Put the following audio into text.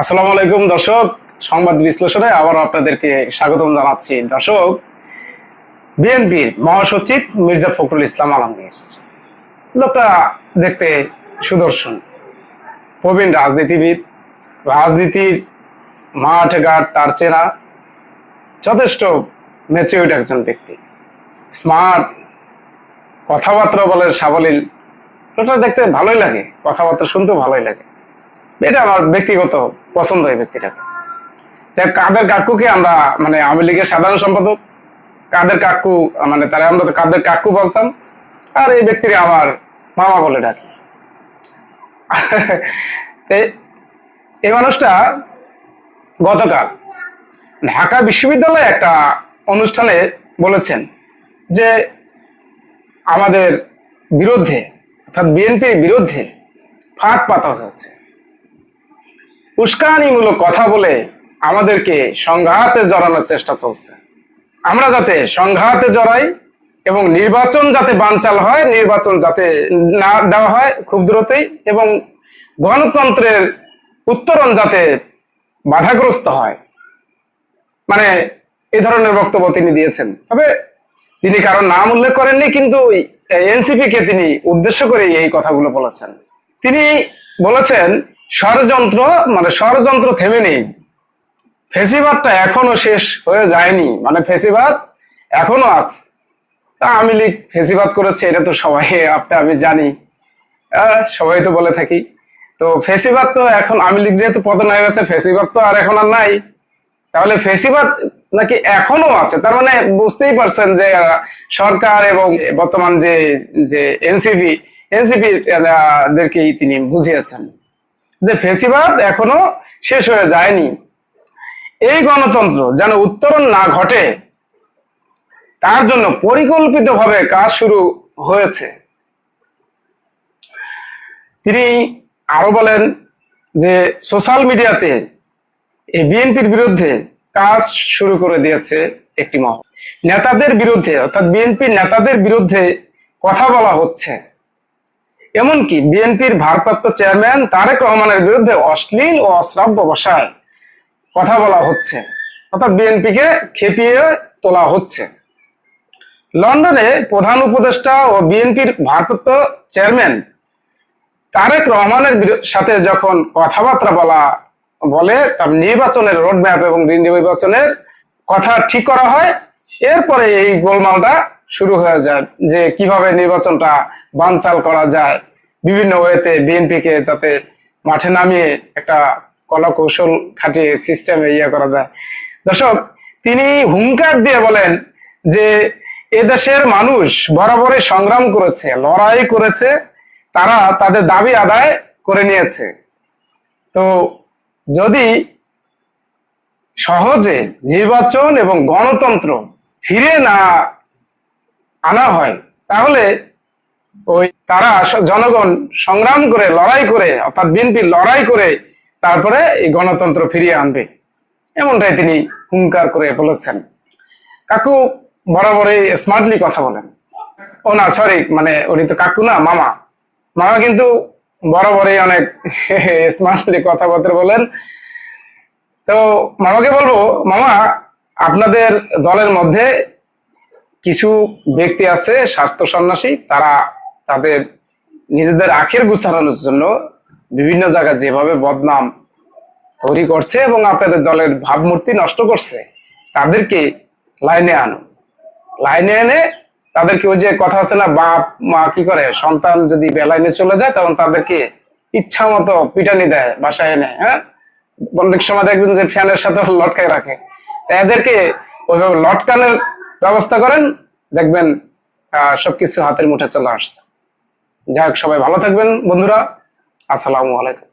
আসসালামু আলাইকুম, দর্শক। সংবাদ বিশ্লেষণে আবার আপনাদেরকে স্বাগতম জানাচ্ছি। দর্শক, বিএনপির মহাসচিব মির্জা ফখরুল ইসলাম আলমগীর। লোকটা দেখতে সুদর্শন। প্রবীণ রাজনীতিবিদ, রাজনীতির মাঠ ঘাট তার চেনা, যথেষ্ট ম্যাচিউড একজন ব্যক্তি। স্মার্ট, কথাবার্তা বলে সাবলীল। লোকটা দেখতে ভালোই লাগে, কথাবার্তা শুনতেও ভালোই লাগে। এটা আমার ব্যক্তিগত পছন্দ এই ব্যক্তিটাকে যাক, কাদের কাকুকে আমরা মানে আওয়ামী লীগের সাধারণ সম্পাদক, কাদের কাকু মানে তারা আমরা তো কাদের কাকু বলতাম, আর এই ব্যক্তির আমার মামা বলে ডাকি। এই- মানুষটা গতকাল ঢাকা বিশ্ববিদ্যালয়ে একটা অনুষ্ঠানে বলেছেন যে আমাদের বিরুদ্ধে, অর্থাৎ বিএনপির বিরুদ্ধে ফাঁদ পাতা হয়েছে। উস্কানিমূলক কথা বলে আমাদেরকে সংঘাতে জড়ানোর চেষ্টা চলছে। আমরা যাতে সংঘাতে জড়াই এবং নির্বাচন যাতে বানচাল হয়, নির্বাচন যাতে না দেওয়া হয় খুব দ্রুতই এবং গণতন্ত্রের উত্তরণ যাতে বাধাগ্রস্ত হয়। মানে এই ধরনের বক্তব্য তিনি দিয়েছেন। তবে তিনি কারোর নাম উল্লেখ করেননি, কিন্তু এনসিপি কে তিনি উদ্দেশ্য করে এই কথাগুলো বলেছেন। তিনি বলেছেন ষড়যন্ত্র মানে ষড়যন্ত্র থেমে নেই। ফেসিবাদটা এখনও শেষ হয়ে যায়নি। মানে ফেসিবাদ এখনও আছে। আমি লীগ ফেসিবাদ করেছে, এটা তো সবাই, আপনি, আমি জানি। সবাই তো বলে থাকি। তো ফেসিবাদ তো এখন আমি লীগ যেহেতু পতন হয়ে গেছে ফেসিবাদ তো আর এখন আর নাই। তাহলে ফেসিবাদ নাকি এখনও আছে? তার মানে বুঝতেই পারছেন যে সরকার এবং বর্তমান যে যে এনসিপি এনসিপি দেরকেই তিনি বুঝিয়েছেন। যে ফেসিবাদ এখনও শেষ হয়ে যায়নি। এই গণতন্ত্র যেন উত্তরণ না ঘটে, তার জন্য পরিকল্পিতভাবে কাজ শুরু হয়েছে। তিনি আরও বলেন যে, সোশ্যাল মিডিয়াতে এই বিএনপির বিরুদ্ধে কাজ শুরু করে দিয়েছে একটি মহল। নেতাদের বিরুদ্ধে, অর্থাৎ বিএনপির নেতাদের বিরুদ্ধে কথা বলা হচ্ছে। এমনকি বিএনপির ভারপ্রাপ্ত চেয়ারম্যান তারেক রহমানের বিরুদ্ধে অশ্লীল ও অশ্রাব্য ভাষায় কথা বলা হচ্ছে। অর্থাৎ বিএনপিকে খেপিয়ে তোলা হচ্ছে। লন্ডনে প্রধান উপদেষ্টা ও বিএনপির ভারপ্রাপ্ত চেয়ারম্যান তারেক রহমানের সাথে যখন কথাবার্তা বলা বলে, তার নির্বাচনের রোডম্যাপ এবং নির্বাচনের কথা ঠিক করা হয়। এরপরে এই গোলমালটা শুরু হয়ে যায় যে কীভাবে নির্বাচনটা বানচাল করা যায়। বিভিন্ন ওয়েতে বিএনপিকে যাতে মাঠে নামিয়ে একটা কলা কৌশল খাটিয়ে সিস্টেমে ইয়ে করা যায়। দর্শক, তিনি হুঙ্কার দিয়ে বলেন যে এদেশের মানুষ বরাবরই সংগ্রাম করেছে, লড়াই করেছে, তারা তাদের দাবি আদায় করে নিয়েছে। তো যদি সহজে নির্বাচন এবং গণতন্ত্র ফিরে না আনা হয়, তাহলে ওই তারা জনগণ সংগ্রাম করে, লড়াই করে, অর্থাৎ বিএনপি লড়াই করে তারপরে এই গণতন্ত্র ফিরিয়ে আনবে। এমনটাই তিনি হুঙ্কার করে বলেছেন। কাকু বরাবরই স্মার্টলি কথা বলেন। ও না সরি মানে উনি তো কাকু না, মামা। মামা কিন্তু বরাবরই অনেক স্মার্টলি কথাবার্তা বলেন। তো মামাকে বলব, মামা, আপনাদের দলের মধ্যে কিছু ব্যক্তি আছে, স্বাস্থ্য সন্ন্যাসী, তারা তাদের নিজেদের আখের গুছানোর জন্য বিভিন্ন জায়গায় যেভাবে বদনাম তৈরি করছে এবং আপনাদের দলের ভাবমূর্তি নষ্ট করছে, তাদেরকে লাইনে আনো লাইনে এনে তাদেরকে ওই যে কথা আছে না, বাপ, মা কি করে, সন্তান যদি বেলাইনে চলে যায় তখন তাদেরকে ইচ্ছা মতো পিটানি দেয়, বাসায় এনে হ্যাঁ? অনেক সময় দেখবেন যে ফ্যানের সাথে লটকায় রাখে। এদেরকে ওইভাবে লটকানোর ব্যবস্থা করেন, দেখবেন সবকিছু হাতের মুঠে চলে আসছে। যাই হোক, সবাই ভালো থাকবেন, বন্ধুরা। আসসালামু আলাইকুম।